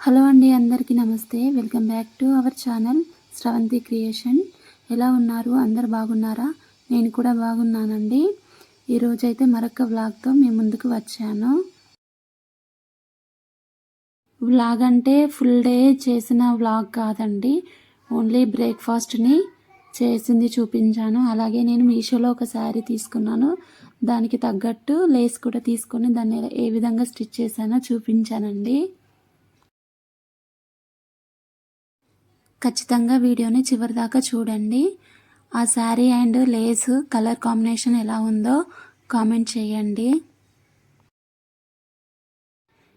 Hello అండి అందరికీ నమస్తే. Welcome back to our channel Sravanthi creation. ఎలా ఉన్నారు? అందరు బాగున్నారా? నేను కూడా బాగున్నానండి. ఈరోజు అయితే మరొక వ్లాగ్తో మీ ముందుకు వచ్చాను. వ్లాగ్ అంటే ఫుల్ డే చేసిన వ్లాగ్ కాదండి. ఓన్లీ బ్రేక్ఫాస్ట్ని చేసింది చూపించాను. అలాగే నేను మీషోలో ఒక శారీ తీసుకున్నాను. దానికి తగ్గట్టు లేస్ కూడా తీసుకొని దాన్ని ఏ విధంగా స్టిచ్ చేశానో చూపించానండి. ఖచ్చితంగా వీడియోని చివరి దాకా చూడండి. ఆ saree and lace colour combination ఎలా ఉందో కామెంట్ చేయండి.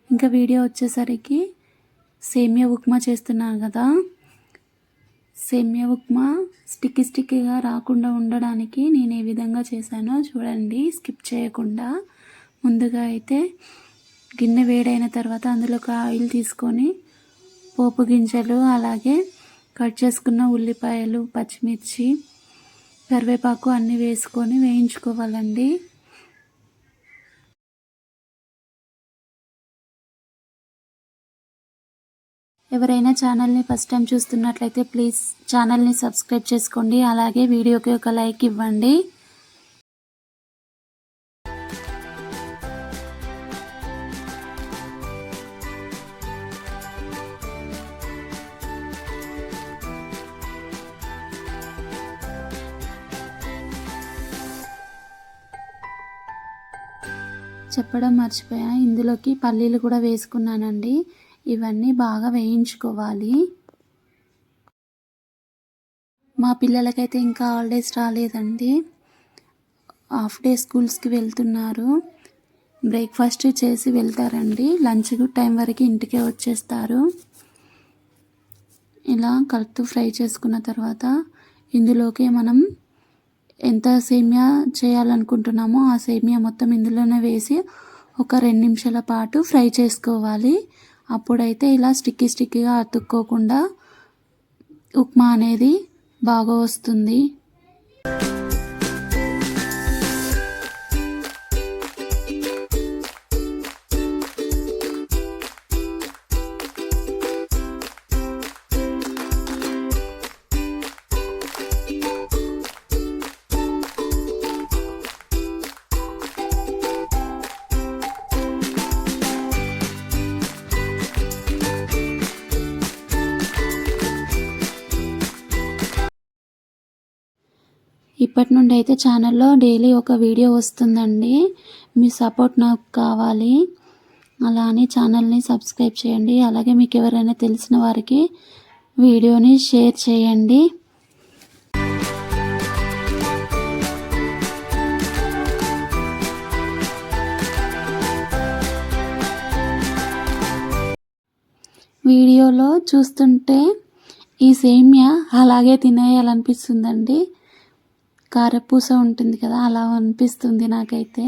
ఇంకా వీడియో వచ్చేసరికి సేమియా ఉప్మా చేస్తున్నాను కదా. సేమియా ఉప్మా స్టిక్కీ స్టిక్కీగా రాకుండా ఉండడానికి నేను ఏ విధంగా చేశానో చూడండి. స్కిప్ చేయకుండా. ముందుగా అయితే గిన్నె వేడైన తర్వాత అందులో ఒక ఆయిల్ తీసుకొని పోపు గింజలు అలాగే కట్ చేసుకున్న ఉల్లిపాయలు పచ్చిమిర్చి కరివేపాకు అన్నీ వేసుకొని వేయించుకోవాలండి. ఎవరైనా ఛానల్ని ఫస్ట్ టైం చూస్తున్నట్లయితే ప్లీజ్ ఛానల్ని సబ్స్క్రైబ్ చేసుకోండి. అలాగే వీడియోకి ఒక లైక్ ఇవ్వండి. చెప్పడం మర్చిపోయా. ఇందులోకి పల్లీలు కూడా వేసుకున్నానండి. ఇవన్నీ బాగా వేయించుకోవాలి. మా పిల్లలకైతే ఇంకా హాలిడేస్ రాలేదండి. హాఫ్ డే స్కూల్స్కి వెళ్తున్నారు. బ్రేక్ఫాస్ట్ చేసి వెళ్తారండి. లంచ్ టైం వరకు ఇంటికే వచ్చేస్తారు. ఇలా కలుపుతూ ఫ్రై చేసుకున్న తర్వాత ఇందులోకి మనం ఎంత సేమియా చేయాలనుకుంటున్నామో ఆ సేమియా మొత్తం ఇందులోనే వేసి ఒక రెండు నిమిషాల పాటు ఫ్రై చేసుకోవాలి. అప్పుడైతే ఇలా స్టిక్కీ స్టిక్కీగా అతుక్కోకుండా ఉప్మా అనేది బాగా వస్తుంది. ఇప్పటి నుండి అయితే ఛానల్లో డైలీ ఒక వీడియో వస్తుందండి. మీ సపోర్ట్ నాకు కావాలి. అలా అని ఛానల్ని సబ్స్క్రైబ్ చేయండి. అలాగే మీకు ఎవరైనా తెలిసిన వారికి వీడియోని షేర్ చేయండి. వీడియోలో చూస్తుంటే ఈ సేమ్య అలాగే తినేయాలనిపిస్తుందండి. కారపూస ఉంటుంది కదా అలా అనిపిస్తుంది నాకైతే.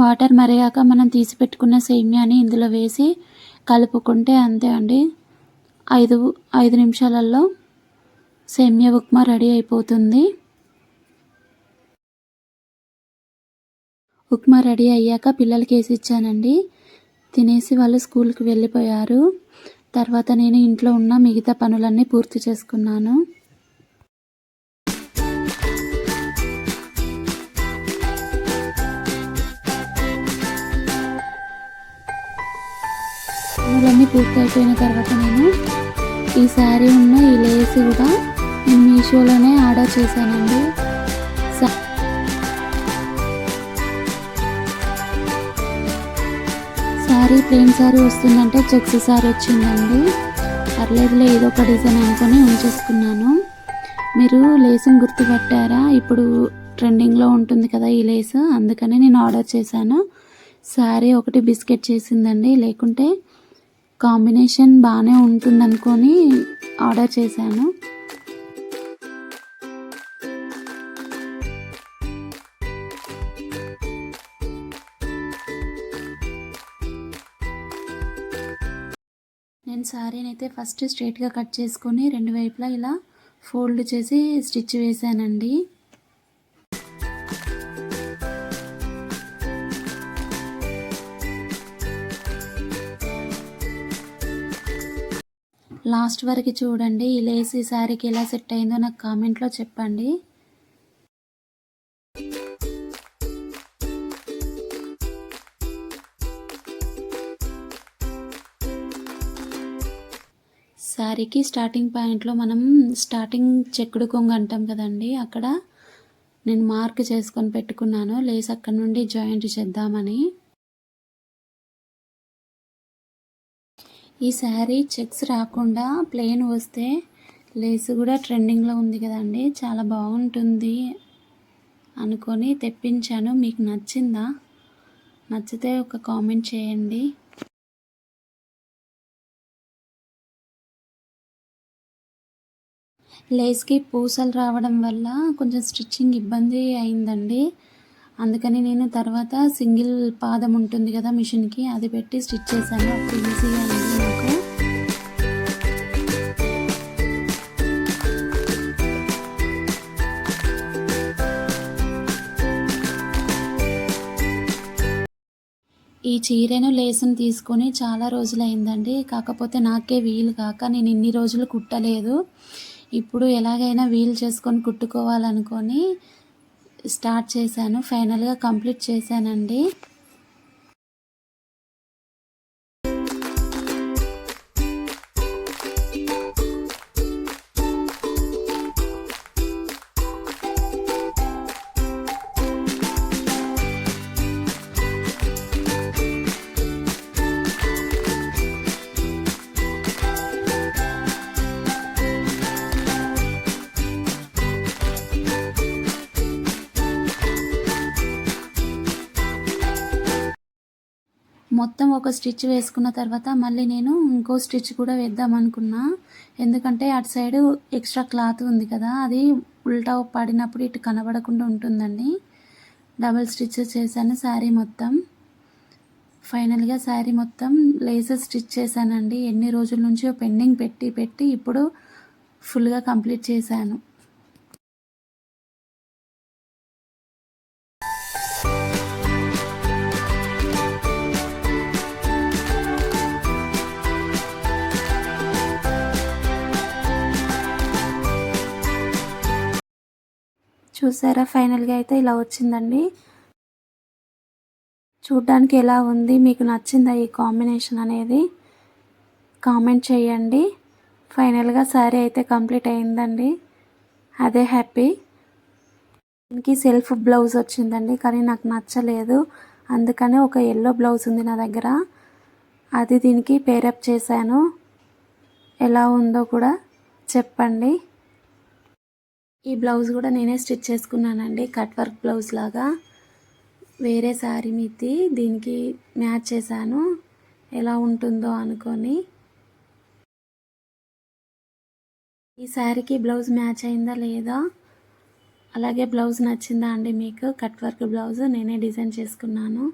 వాటర్ మరిగాక మనం తీసి పెట్టుకున్న సేమ్యాని ఇందులో వేసి కలుపుకుంటే అంతే అండి. ఐదు ఐదు నిమిషాలలో సేమ్యా ఉప్మా రెడీ అయిపోతుంది. ఉప్మా రెడీ అయ్యాక పిల్లలకి వేసి ఇచ్చానండి. తినేసి వాళ్ళు స్కూల్కి వెళ్ళిపోయారు. తర్వాత నేను ఇంట్లో ఉన్న మిగతా పనులన్నీ పూర్తి చేసుకున్నాను. పనులన్నీ పూర్తి అయిపోయిన తర్వాత నేను ఈ శారీ ఉన్న ఈ లేస్ కూడా నేను మీషోలోనే ఆర్డర్ చేశానండి. శారీ ప్లెయిన్ శారీ వస్తుందంటే చెక్స్ శారీ వచ్చిందండి. పర్లేదులే ఏదో ఒక డిజైన్ అనుకొని ఉంచేసుకున్నాను. మీరు లేసును గుర్తుపట్టారా? ఇప్పుడు ట్రెండింగ్లో ఉంటుంది కదా ఈ లేస్ అందుకని నేను ఆర్డర్ చేశాను. శారీ ఒకటి బిస్కెట్ చేసిందండి లేకుంటే కాంబినేషన్ బాగానే ఉంటుంది అనుకొని ఆర్డర్ చేశాను. నేను శారీని అయితే ఫస్ట్ స్ట్రైట్గా కట్ చేసుకొని రెండు వైపులా ఇలా ఫోల్డ్ చేసి స్టిచ్ వేసానండి లాస్ట్ వరకు చూడండి ఈ లేస్ ఈ శారీకి ఎలా సెట్ అయిందో నాకు కామెంట్లో చెప్పండి. శారీకి స్టార్టింగ్ పాయింట్లో మనం స్టార్టింగ్ చెక్కుడు కొంగు అంటాం కదండి అక్కడ నేను మార్క్ చేసుకొని పెట్టుకున్నాను లేస్ అక్కడ నుండి జాయింట్ చేద్దామని. ఈ శారీ చెక్స్ రాకుండా ప్లెయిన్ వస్తే లేస్ కూడా ట్రెండింగ్లో ఉంది కదండి. చాలా బాగుంటుంది అనుకొని తెప్పించాను. మీకు నచ్చిందా? నచ్చితే ఒక కామెంట్ చేయండి. లేస్కి పూసలు రావడం వల్ల కొంచెం స్టిచ్చింగ్ ఇబ్బంది అయిందండి. అందుకని నేను తర్వాత సింగిల్ పాదం ఉంటుంది కదా మిషన్కి అది పెట్టి స్టిచ్ చేశాను. అప్పుడు ఈజీగా అయింది నాకు. ఈ చీరను లేసును తీసుకొని చాలా రోజులైందండి. కాకపోతే నాకే వీలు కాక నేను ఇన్ని రోజులు కుట్టలేదు. ఇప్పుడు ఎలాగైనా వీలు చేసుకొని కుట్టుకోవాలనుకొని స్టార్ట్ చేశాను. ఫైనల్గా కంప్లీట్ చేశానండి. మొత్తం ఒక స్టిచ్ వేసుకున్న తర్వాత మళ్ళీ నేను ఇంకో స్టిచ్ కూడా వేద్దాం అనుకున్నా. ఎందుకంటే అటు సైడ్ ఎక్స్ట్రా క్లాత్ ఉంది కదా అది ఉల్టా పడినప్పుడు ఇటు కనబడకుండా ఉంటుందండి. డబల్ స్టిచ్ చేశాను శారీ మొత్తం. ఫైనల్గా శారీ మొత్తం లేసెస్ స్టిచ్ చేశానండి. ఎన్ని రోజుల నుంచో పెండింగ్ పెట్టి పెట్టి ఇప్పుడు ఫుల్గా కంప్లీట్ చేశాను. చూసారా? ఫైనల్గా అయితే ఇలా వచ్చిందండి. చూడ్డానికి ఎలా ఉంది? మీకు నచ్చిందా ఈ కాంబినేషన్ అనేది? కామెంట్ చేయండి. ఫైనల్గా సారీ అయితే కంప్లీట్ అయిందండి. అదే హ్యాపీ. దీనికి సెల్ఫ్ బ్లౌజ్ వచ్చిందండి కానీ నాకు నచ్చలేదు. అందుకనే ఒక ఎల్లో బ్లౌజ్ ఉంది నా దగ్గర. అది దీనికి పేరప్ చేశాను. ఎలా ఉందో కూడా చెప్పండి. ఈ బ్లౌజ్ కూడా నేనే స్టిచ్ చేసుకున్నానండి. కట్ వర్క్ బ్లౌజ్ లాగా. వేరే శారీ మీది. దీనికి మ్యాచ్ చేశాను. ఎలా ఉంటుందో అనుకొని. ఈ శారీకి బ్లౌజ్ మ్యాచ్ అయిందా లేదా? అలాగే బ్లౌజ్ నచ్చిందా అండి మీకు? కట్ వర్క్ బ్లౌజ్ నేనే డిజైన్ చేసుకున్నాను.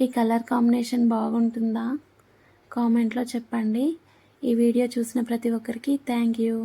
ఈ కలర్ కాంబినేషన్ బాగుంటుందా? కామెంట్లో చెప్పండి. ఈ వీడియో చూసిన ప్రతి ఒక్కరికి థ్యాంక్ యూ.